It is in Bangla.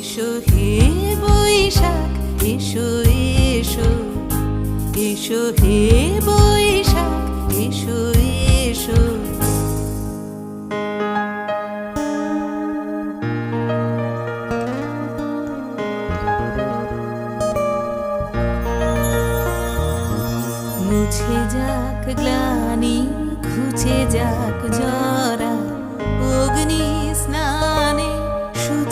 এসো হে বৈশাখ, এসো এসো। এসো হে বৈশাখ, এসো এসো। মুছে যাক গ্লানি, খুঁজে যাক জরা